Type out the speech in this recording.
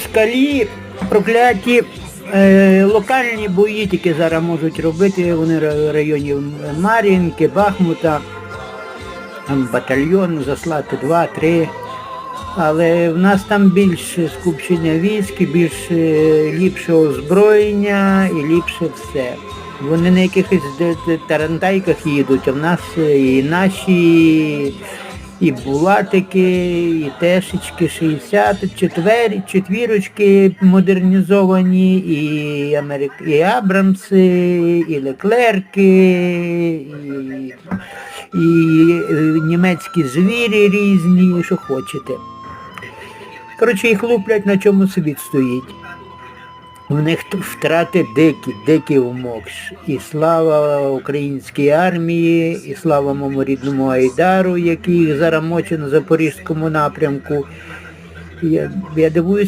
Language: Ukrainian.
Скалі прокляті е, локальні бої тільки зараз можуть робити вони в районі Мар'їнки, Бахмута, там батальйон заслати два-три. Але в нас там більше скупчення військ, більше ліпше озброєння і ліпше все. Вони на якихось тарантайках їдуть, а в нас е, і наші, і булатики, і тешечки 60, четвер, четвірочки модернізовані, і, Америк... і Абрамси, і Леклерки, і, і е, німецькі звірі різні, що хочете. Коротше, їх луплять на чому світ стоїть. У них втрати дикі, дикі умокш. І слава українській армії, і слава моєму рідному Айдару, який зараз мочить на Запорізькому напрямку. Я, я дивуюсь,